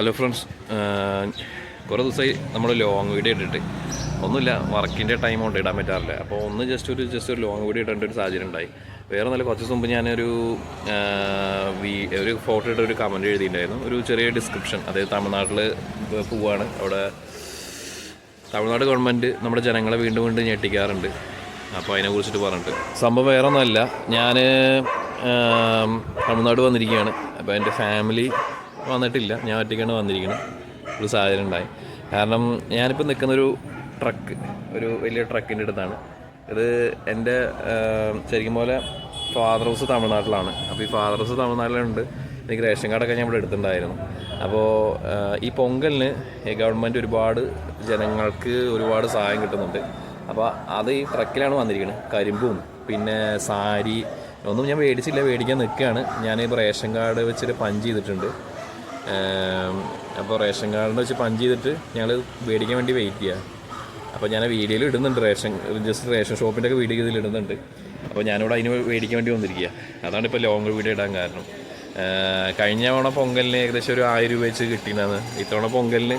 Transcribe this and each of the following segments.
Hello friends കുറേ ദിവസമായി നമ്മൾ ലോങ് വീഡിയോ ഇട്ടിട്ട്. ഒന്നുമില്ല വർക്കിന്റെ ടൈം കൊണ്ട് ഇടാൻ പറ്റാറില്ല. അപ്പോൾ ഒന്ന് ജസ്റ്റ് ഒരു ജസ്റ്റ് ഒരു ലോങ് വീഡിയോ ഇടേണ്ട ഒരു സാഹചര്യം ഉണ്ടായി. വേറെ നല്ല കുറച്ച് ദിവസം മുമ്പ് ഞാനൊരു വി ഒരു ഫോട്ടോ ഇട്ട ഒരു കമന്റ് എഴുതിയിട്ടുണ്ടായിരുന്നു. ഒരു ചെറിയ ഡിസ്ക്രിപ്ഷൻ അതായത് തമിഴ്നാട്ടിൽ പോവുകയാണ് അവിടെ തമിഴ്നാട് ഗവൺമെന്റ് നമ്മുടെ ജനങ്ങളെ വീണ്ടും വീണ്ടും ഞെട്ടിക്കാറുണ്ട്. അപ്പോൾ അതിനെ കുറിച്ചിട്ട് പറഞ്ഞിട്ട്. സംഭവം വേറെ ഒന്നുമല്ല. ഞാൻ തമിഴ്നാട് വന്നിരിക്കുകയാണ്. അപ്പോൾ എന്റെ ഫാമിലി വന്നിട്ടില്ല. ഞാൻ ഒറ്റയ്ക്കാണ് വന്നിരിക്കുന്നത് ഒരു സാഹചര്യം ഉണ്ടായി. കാരണം ഞാനിപ്പോൾ നിൽക്കുന്നൊരു ട്രക്ക് ഒരു വലിയ ട്രക്കിന്റെ അടുത്താണ്. ഇത് എന്റെ ശരിക്കും പോലെ ഫാദർ ഹൗസ് തമിഴ്നാട്ടിലാണ്. അപ്പോൾ ഈ ഫാദർ ഹൗസ് തമിഴ്നാട്ടിലുണ്ട്. എനിക്ക് റേഷൻ കാർഡൊക്കെ ഞാൻ ഇവിടെ എടുത്തിട്ടുണ്ടായിരുന്നു. അപ്പോൾ ഈ പൊങ്കലിന് ഗവൺമെന്റ് ഒരുപാട് ജനങ്ങൾക്ക് ഒരുപാട് സഹായം കിട്ടുന്നുണ്ട്. അപ്പോൾ അത് ഈ ട്രക്കിലാണ് വന്നിരിക്കുന്നത് കരിമ്പും പിന്നെ സാരി ഒന്നും ഞാൻ മേടിച്ചില്ല. മേടിക്കാൻ നിൽക്കുകയാണ്. ഞാനിപ്പോൾ റേഷൻ കാർഡ് വെച്ചിട്ട് പഞ്ച് ചെയ്തിട്ടുണ്ട്. അപ്പോൾ റേഷൻ കാർഡ് വെച്ച് പഞ്ച് ചെയ്തിട്ട് ഞങ്ങൾ മേടിക്കാൻ വേണ്ടി വെയിറ്റ് ചെയ്യുക അപ്പോൾ ഞാൻ വീഡിയോയിൽ ഇടുന്നുണ്ട് റേഷൻ ജസ്റ്റ് റേഷൻ ഷോപ്പിന്റെ ഒക്കെ വീഡിയോ ഇതിൽ ഇടുന്നുണ്ട്. അപ്പോൾ ഞാനിവിടെ അതിന് മേടിക്കാൻ വേണ്ടി വന്നിരിക്കുക അതാണ് ഇപ്പോൾ ലോങ് വീഡിയോ ഇടാൻ കാരണം. കഴിഞ്ഞ തവണ പൊങ്കലിന് ഏകദേശം ഒരു ആയിരം രൂപ വെച്ച് കിട്ടിയതാണ് ഇത്തവണ പൊങ്കലിന്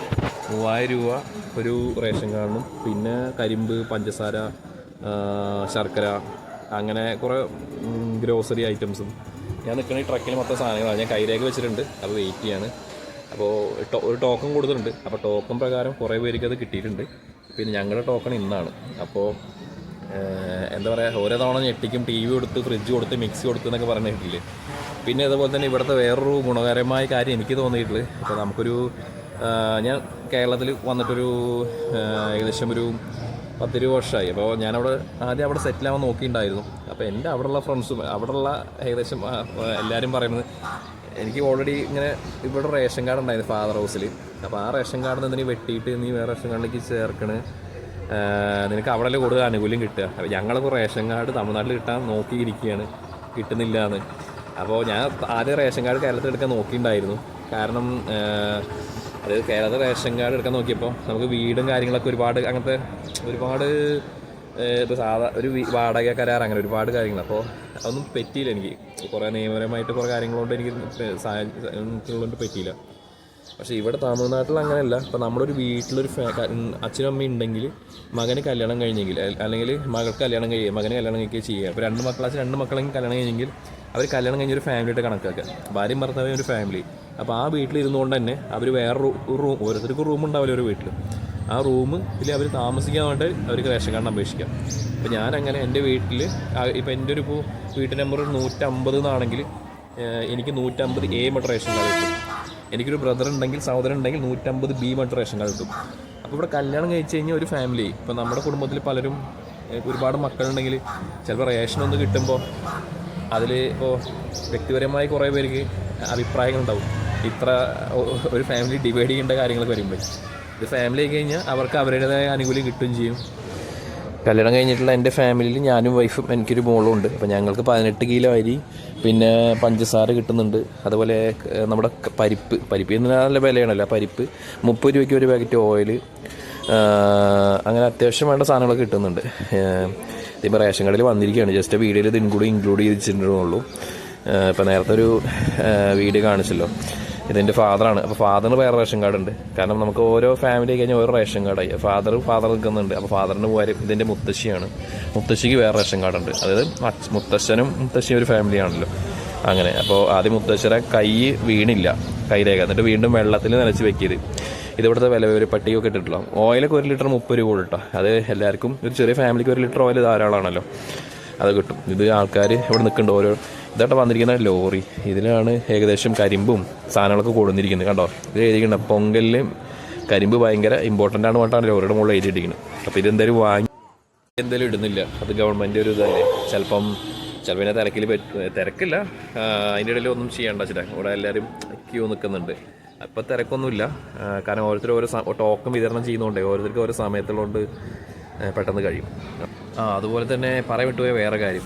മൂവായിരം രൂപ ഒരു റേഷൻ കാർഡിനും പിന്നെ കരിമ്പ് പഞ്ചസാര ശർക്കര അങ്ങനെ കുറേ ഗ്രോസറി ഐറ്റംസും ഞാൻ നിൽക്കുന്ന ഈ ട്രക്കിൽ മൊത്തം സാധനങ്ങളാണ്. ഞാൻ കൈരേഖ വെച്ചിട്ടുണ്ട്. അപ്പോൾ വെയിറ്റ് ചെയ്യാണ്. അപ്പോൾ ഒരു ടോക്കൺ കൊടുത്തിട്ടുണ്ട്. അപ്പോൾ ടോക്കൺ പ്രകാരം കുറേ പേർക്ക് അത് കിട്ടിയിട്ടുണ്ട്. പിന്നെ ഞങ്ങളുടെ ടോക്കൺ ഇന്നാണ്. അപ്പോൾ എന്താ പറയുക ഓരോ തവണ ഞെട്ടിക്കും. ടി വി കൊടുത്ത് ഫ്രിഡ്ജ് കൊടുത്ത് മിക്സി കൊടുത്ത് എന്നൊക്കെ പറഞ്ഞിട്ടില്ലേ പിന്നെ അതുപോലെ തന്നെ ഇവിടുത്തെ വേറൊരു ഗുണകരമായ കാര്യം എനിക്ക് തോന്നിയിട്ടുള്ളത് അപ്പോൾ നമുക്കൊരു ഞാൻ കേരളത്തിൽ വന്നിട്ടൊരു ഏകദേശം ഒരു പത്തിരുപത് വർഷമായി. അപ്പോൾ ഞാനവിടെ ആദ്യം അവിടെ സെറ്റിലാവാൻ നോക്കിയിട്ടുണ്ടായിരുന്നു. അപ്പോൾ എന്റെ അവിടെയുള്ള ഫ്രണ്ട്സും അവിടെയുള്ള ഏകദേശം എല്ലാവരും പറയുന്നത് എനിക്ക് ഓൾറെഡി ഇങ്ങനെ ഇവിടെ റേഷൻ കാർഡ് ഉണ്ടായിരുന്നു ഫാദർ ഹൗസിൽ അപ്പോൾ ആ റേഷൻ കാർഡിൽ നിന്ന് നീ വെട്ടിയിട്ട് നീ വേറെ റേഷൻ കാർഡിലേക്ക് ചേർക്കണ്? നിനക്ക് അവിടെ കൂടുതൽ ആനുകൂല്യം കിട്ടുക. അപ്പോൾ ഞങ്ങളിപ്പോൾ റേഷൻ കാർഡ് തമിഴ്നാട്ടിൽ കിട്ടാൻ നോക്കിയിരിക്കുകയാണ്. കിട്ടുന്നില്ല എന്ന് അപ്പോൾ ഞാൻ ആദ്യം റേഷൻ കാർഡ് കേരളത്തിൽ എടുക്കാൻ നോക്കിയിട്ടുണ്ടായിരുന്നു. കാരണം അതായത് അത് കേരളത്തിൽ റേഷൻ കാർഡ് എടുക്കാൻ നോക്കിയപ്പോൾ നമുക്ക് വീടും കാര്യങ്ങളൊക്കെ ഒരുപാട് അങ്ങനത്തെ ഒരുപാട് ഇപ്പോൾ സാധാ ഒരു വാടക കരാർ അങ്ങനെ ഒരുപാട് കാര്യങ്ങൾ അപ്പോൾ അതൊന്നും പറ്റിയില്ല എനിക്ക്. കുറേ നിയമപരമായിട്ട് കുറേ കാര്യങ്ങളുകൊണ്ട് എനിക്ക് സാഹചര്യങ്ങളുണ്ട് പറ്റിയില്ല. പക്ഷേ ഇവിടെ തമിഴ്നാട്ടിൽ അങ്ങനെയല്ല. ഇപ്പോൾ നമ്മുടെ ഒരു വീട്ടിലൊരു അച്ഛനും അമ്മയും ഉണ്ടെങ്കിൽ മകന് കല്യാണം കഴിഞ്ഞെങ്കിൽ അല്ലെങ്കിൽ മകൾക്ക് കല്യാണം കഴിയുക മകന് കല്യാണം കഴിക്കുക ചെയ്യുക. അപ്പോൾ രണ്ട് മക്കളാച്ച് രണ്ട് മക്കളെങ്കിൽ കല്യാണം കഴിഞ്ഞെങ്കിൽ അവർ കല്യാണം കഴിഞ്ഞ ഒരു ഫാമിലിയായിട്ട് കണക്കാക്കുക ഭാര്യയും ഭർത്താവും ഒരു ഫാമിലി അപ്പോൾ ആ വീട്ടിൽ ഇരുന്നുകൊണ്ട് തന്നെ അവർ വേറെ റൂം ഓരോരുത്തർക്കും റൂം ഉണ്ടാവില്ല ഒരു വീട്ടിൽ ആ റൂമിൽ അവർ താമസിക്കാൻ വേണ്ടി അവർക്ക് റേഷൻ കാർഡ് അപേക്ഷിക്കാം. അപ്പോൾ ഞാൻ അങ്ങനെ എന്റെ വീട്ടിൽ ഇപ്പോൾ എന്റെ ഒരു ഇപ്പോൾ വീട്ടു നമ്പർ നൂറ്റമ്പത് എന്നാണെങ്കിൽ എനിക്ക് നൂറ്റമ്പത് എ റേഷൻ കാർഡ് കിട്ടും. എനിക്കൊരു ബ്രദർ ഉണ്ടെങ്കിൽ സഹോദരൻ ഉണ്ടെങ്കിൽ നൂറ്റമ്പത് ബി റേഷൻ കാർഡ് കിട്ടും. അപ്പോൾ ഇവിടെ കല്യാണം കഴിച്ച് കഴിഞ്ഞാൽ ഒരു ഫാമിലി. ഇപ്പോൾ നമ്മുടെ കുടുംബത്തിൽ പലരും ഒരുപാട് മക്കളുണ്ടെങ്കിൽ ചിലപ്പോൾ റേഷൻ ഒന്ന് കിട്ടുമ്പോൾ അതിൽ ഇപ്പോൾ വ്യക്തിപരമായി കുറേ പേർക്ക് അഭിപ്രായങ്ങളുണ്ടാവും. ഇത്ര ഒരു ഫാമിലി ഡിവൈഡ് ചെയ്യേണ്ട കാര്യങ്ങളൊക്കെ വരുമ്പോൾ ഇത് ഫാമിലി ആയി കഴിഞ്ഞാൽ അവർക്ക് അവരുടേതായ ആനുകൂല്യം കിട്ടുകയും ചെയ്യും. കല്യാണം കഴിഞ്ഞിട്ടുള്ള എന്റെ ഫാമിലിയിൽ ഞാനും വൈഫും എനിക്കൊരു മോളും ഉണ്ട്. അപ്പോൾ ഞങ്ങൾക്ക് പതിനെട്ട് കിലോ അരി പിന്നെ പഞ്ചസാര കിട്ടുന്നുണ്ട്. അതുപോലെ നമ്മുടെ പരിപ്പ്. പരിപ്പ് എന്ന് നല്ല വിലയാണല്ലോ. പരിപ്പ് മുപ്പത് രൂപയ്ക്ക് ഒരു പാക്കറ്റ് ഓയിൽ അങ്ങനെ അത്യാവശ്യം വേണ്ട സാധനങ്ങളൊക്കെ കിട്ടുന്നുണ്ട്. ഇതിപ്പോൾ റേഷൻ കടയിൽ വന്നിരിക്കുകയാണ്. ജസ്റ്റ് വീഡിയോയിൽ ഇതിനും കൂടി ഇൻക്ലൂഡ് ചെയ്തിട്ടുള്ളൂ ഇപ്പോൾ നേരത്തെ ഒരു വീഡിയോ കാണിച്ചല്ലോ. ഇതെന്റെ ഫാദറാണ് അപ്പോൾ ഫാദറിന് വേറെ റേഷൻ കാർഡ് ഉണ്ട്. കാരണം നമുക്ക് ഓരോ ഫാമിലി കഴിഞ്ഞാൽ ഓരോ റേഷൻ കാർഡായി ഫാദർ ഫാദർ നിൽക്കുന്നുണ്ട്. അപ്പോൾ ഫാദറിന് പോയാലും ഇതിന്റെ മുത്തശ്ശിയാണ്. മുത്തശ്ശിക്ക് വേറെ റേഷൻ കാർഡ് ഉണ്ട്. അതായത് മുത്തശ്ശനും മുത്തശ്ശിയും ഒരു ഫാമിലിയാണല്ലോ അങ്ങനെ. അപ്പോൾ ആദ്യം മുത്തശ്ശരെ കൈ വീണില്ല. കൈരേഖ. എന്നിട്ട് വീണ്ടും വെള്ളത്തിൽ നനച്ച് വെക്കിയത് ഇതിവിടുത്തെ വില ഒരു പട്ടികയൊക്കെ ഇട്ടിട്ടുള്ള. ഓയിലൊക്കെ ഒരു ലിറ്റർ മുപ്പത് രൂപ കേട്ടോ അത് എല്ലാവർക്കും ഒരു ചെറിയ ഫാമിലിക്ക് ഒരു ലിറ്റർ ഓയിൽ ധാരാളമാണല്ലോ. അത് കിട്ടും. ഇത് ആൾക്കാർ ഇവിടെ നിൽക്കുന്നുണ്ട്. ഓരോ ഇതായിട്ട് വന്നിരിക്കുന്ന ലോറി. ഇതിലാണ് ഏകദേശം കരിമ്പും സാധനങ്ങളൊക്കെ കൊടുന്നിരിക്കുന്നത് കണ്ടോ? ഇത് എഴുതിയിരിക്കുന്നത് പൊങ്കലിൽ കരിമ്പ് ഭയങ്കര ഇമ്പോർട്ടന്റ് ആണ് പറഞ്ഞിട്ടാണ് ലോറിയുടെ മുകളിൽ എഴുതിയിട്ടിരിക്കുന്നത്. അപ്പോൾ ഇതെന്തായാലും വാങ്ങി എന്തായാലും ഇടുന്നില്ല. അത് ഗവൺമെന്റ് ഒരു ഇതല്ലേ? ചിലപ്പം ചിലപ്പോൾ ഇതിനെ തിരക്കിൽ തിരക്കില്ല. അതിന്റെ ഇടയിൽ ഒന്നും ചെയ്യേണ്ട ചില ഇവിടെ എല്ലാവരും ക്യൂ നിൽക്കുന്നുണ്ട് അപ്പോൾ തിരക്കൊന്നുമില്ല. കാരണം ഓരോരുത്തർ ഓരോ ടോക്കൺ വിതരണം ചെയ്യുന്നതുകൊണ്ട് ഓരോരുത്തർക്ക് ഓരോ സമയത്തുള്ളതുകൊണ്ട് പെട്ടെന്ന് കഴിയും. ആ അതുപോലെ തന്നെ പറയാൻ വിട്ടുപോയ വേറെ കാര്യം.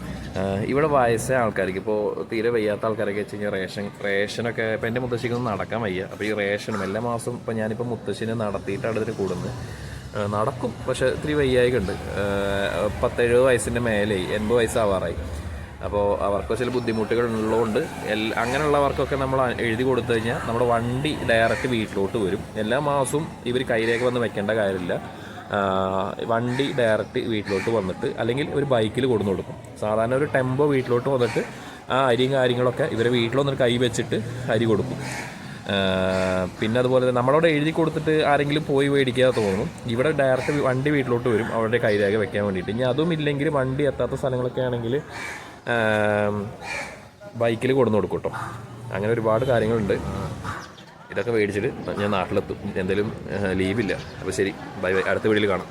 ഇവിടെ വയസ്സ ആൾക്കാർക്ക് ഇപ്പോൾ തീരെ വയ്യാത്ത ആൾക്കാരൊക്കെ വെച്ച് കഴിഞ്ഞാൽ റേഷൻ റേഷനൊക്കെ ഇപ്പോൾ എന്റെ മുത്തശ്ശിക്കൊന്നും നടക്കാൻ വയ്യ. അപ്പോൾ ഈ റേഷനും എല്ലാ മാസവും ഇപ്പോൾ ഞാനിപ്പോൾ മുത്തശ്ശിനെ നടത്തിയിട്ടാണ് ഇതിന് കൂടുന്നത്. നടക്കും. പക്ഷേ ഇത്തിരി വയ്യായിക പത്തെഴുപത് വയസ്സിന്റെ മേലെ എൺപത് വയസ്സാവാറായി. അപ്പോൾ അവർക്ക് ചില ബുദ്ധിമുട്ടുകൾ ഉള്ളതുകൊണ്ട് എല്ലാ അങ്ങനെയുള്ളവർക്കൊക്കെ നമ്മൾ എഴുതി കൊടുത്തു കഴിഞ്ഞാൽ നമ്മുടെ വണ്ടി ഡയറക്റ്റ് വീട്ടിലോട്ട് വരും. എല്ലാ മാസവും ഇവർ കയ്യിലേക്ക് വന്ന് വെക്കേണ്ട കാര്യമില്ല. വണ്ടി ഡയറക്റ്റ് വീട്ടിലോട്ട് വന്നിട്ട് അല്ലെങ്കിൽ ഒരു ബൈക്കിൽ കൊടുന്നു കൊടുക്കും. സാധാരണ ഒരു ടെമ്പോ വീട്ടിലോട്ട് വന്നിട്ട് ആ അരിയും കാര്യങ്ങളൊക്കെ ഇവരെ വീട്ടിൽ വന്നിട്ട് കൈ വെച്ചിട്ട് അരി കൊടുക്കും. പിന്നെ അതുപോലെ തന്നെ നമ്മളവിടെ എഴുതി കൊടുത്തിട്ട് ആരെങ്കിലും പോയി മേടിക്കാതെ തോന്നും. ഇവിടെ ഡയറക്റ്റ് വണ്ടി വീട്ടിലോട്ട് വരും. അവരുടെ കൈരേഖ വെക്കാൻ വേണ്ടിയിട്ട്. ഇനി അതും ഇല്ലെങ്കിൽ വണ്ടി എത്താത്ത സ്ഥലങ്ങളൊക്കെ ആണെങ്കിൽ ബൈക്കിൽ കൊടുന്നു കൊടുക്കും കേട്ടോ. അങ്ങനെ ഒരുപാട് കാര്യങ്ങളുണ്ട്. ഇതൊക്കെ മേടിച്ചിട്ട് ഞാൻ നാട്ടിലെത്തും. എന്തെങ്കിലും ലീവില്ല. അപ്പോൾ ശരി. Bye bye. അടുത്ത വീട്ടിൽ കാണാം.